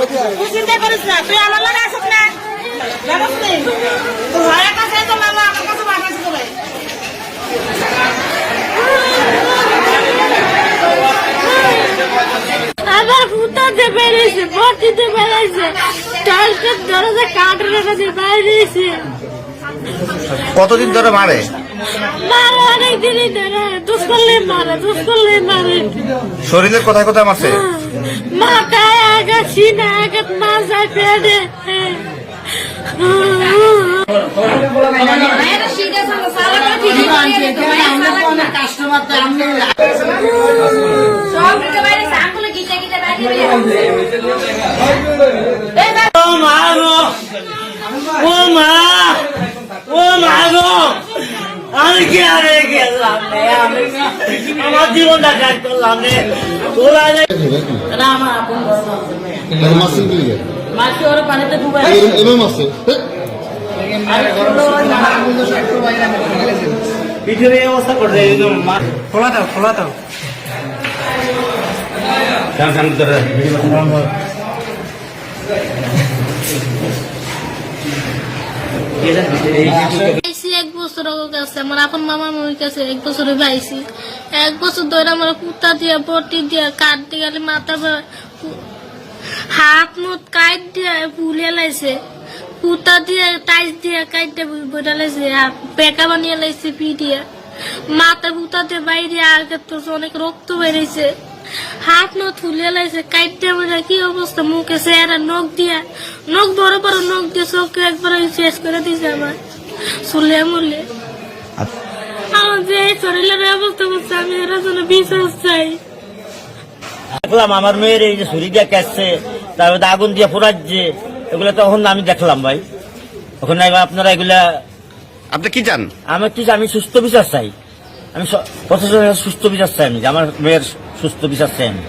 তুই চিন্তা করিস না তুই আমার লাগে আসুক না। জানিস নি তোর ভাইয়ের কাছে তো মামা আমার কাছে পাঠাইছি তোরে আবার ফুটাতে বেরিয়েছে ভর্তিতে বেরিয়েছে। টাইলসের দরজা বাইরেছে কতদিন ধরে মারে? মারে অনেক দিনই ধরে। দুষ করলে মারে দুষ করলে মারে। শরীরের কোথায় কোথায় মারছে? মাথায় আঘাত সিনা আঘাত মাথায় পেটে ও মা গো ও মা ও মা গো আমি কি আরে গেলাম রে আমি আমার জীবনটা ত্যাগ করলাম রে তোরা রে না আমার আপন বড় মা আছে মেয়ে। এর মাসে কি লাগে মাকে ওর পানিতে ডুবাই এর এর মাসে আর ছোট ওই মা- পৃথিবীর এই অবস্থা করছে খোলা দাও খোলা দাও আইসি এক বছর কাছে আমার আপন মামার মমির কাছে এক বছর আইসি এক বছর ধরে আমার কুত্তা দিয়া, বটি দিয়া, কাঠ দিয়ে গেলে মাথা হাত মুখ কাইট দিয়া ফুলে লাইছে কুত্তা দিয়ে, টাইস দিয়া কাইটে বইটা লাইছে পেকা বানিয়ে লাইছে পি দিয়া। মাথা কুত্তা দিয়ে বাইরে আর অনেক রক্ত বেরিয়েছে। হাত নত ফুলে লাইছে কাইটে বইটা কি অবস্থা? মুখে চেহারা, নখ দিয়া নখ বড় বড় নখ দিয়ে চোখে একবার শেষ করে দিয়েছে আমার। চুলে মুলে আমার যে এই শরীরের অবস্থা করছে আমি এর জন্য বিশ্বাস চাই। দেখলাম আমার মেয়ের এই যে ছুরি দিয়ে কাটছে তারপরে আগুন দিয়ে পোড়াচ্ছে এগুলো তখন আমি দেখলাম ভাই। ওখানে আপনারা এগুলা আপনি কি চান? আমি কি আমি সুস্থ বিচার চাই। আমি প্রশাসনের সুস্থ বিচার চাই আমি যে আমার মেয়ের সুস্থ বিচার চাই আমি।